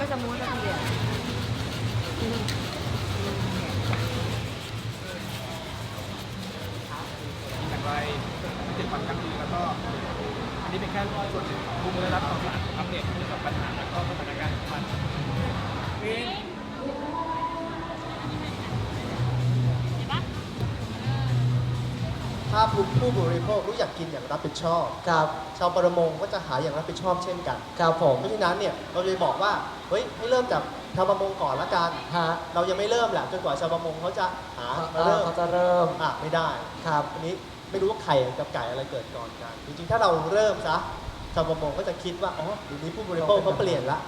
ไม่สมูทสักทีอะแต่ไรเจ็ดความกังวลแล้วก็อันนี้เป็นแค่ส่วนหนึ่งรู้มด้รับความสารอัปเดตเกี่ยวกับปัญหาแล้วก็สถานการณ์ของมัน ถ้าผู้ผู้บริโภครู้อยากกินอย่างรับผิดชอบ ครับ ชาวประมงก็จะหาอย่างรับผิดชอบเช่นกัน ครับผม เพราะฉะนั้นเนี่ยเราเลยบอกว่าเฮ้ยให้เริ่มจากชาวประมงก่อนละกัน ฮะเรายังไม่เริ่มแหละจนกว่าชาวประมงเขาจะหามาเอ่อเริ่มเขาจะเริ่ม อะไม่ได้ครับ อันนี้ไม่รู้ว่าไข่กับไก่อะไรเกิดก่อนกันจริงๆถ้าเราเริ่มซะชาวประมงก็จะคิดว่าอ๋อเดี๋ยวนี้ผู้บริโภคเขาเปลี่ยนละ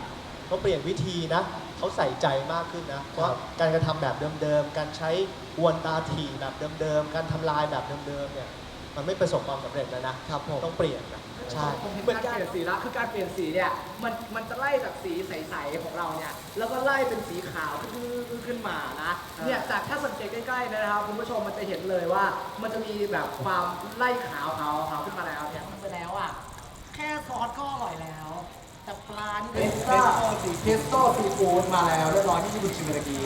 เขาเปลี่ยนวิธีนะ เขาใส่ใจมากขึ้นนะ เพราะการกระทำแบบเดิมๆ การใช้อวนตาถี่แบบเดิมๆ การทำลายแบบเดิมๆเนี่ยมันไม่ประสบความสำเร็จแล้วนะครับผมต้องเปลี่ยนนะใช่ผมเห็นการเปลี่ยนสีแล้วคือการเปลี่ยนสีเนี่ยมันมันจะไล่จากสีใสๆของเราเนี่ยแล้วก็ไล่เป็นสีขาวขึ้นขึ้นมานะเนี่ยจากถ้าสังเกตใกล้ๆนะครับคุณผู้ชมมันจะเห็นเลยว่า มันจะมีแบบความไล่ขาวขาวขาวขึ้นมาแล้วเนี่ย ไปแล้วอะ แค่ซอสก็อร่อยแล้ว แต่ปลานี่เพสโต้สีเพสโต้ซีฟู้ดมาแล้วเรียบร้อยที่ที่คุณชิมเมื่อกี้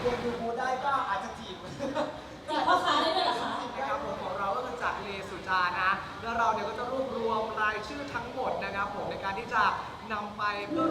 เรียนดูโมได้ก็อาจจะจีบจีบพ่อค้าได้ด้วยเหรอคะ นะครับผมของเราก็คือจากเลสุจานะ แล้วเราเนี่ยก็จะ ชื่อทั้งหมดนะครับผมในการที่จะนำไปเพื่อ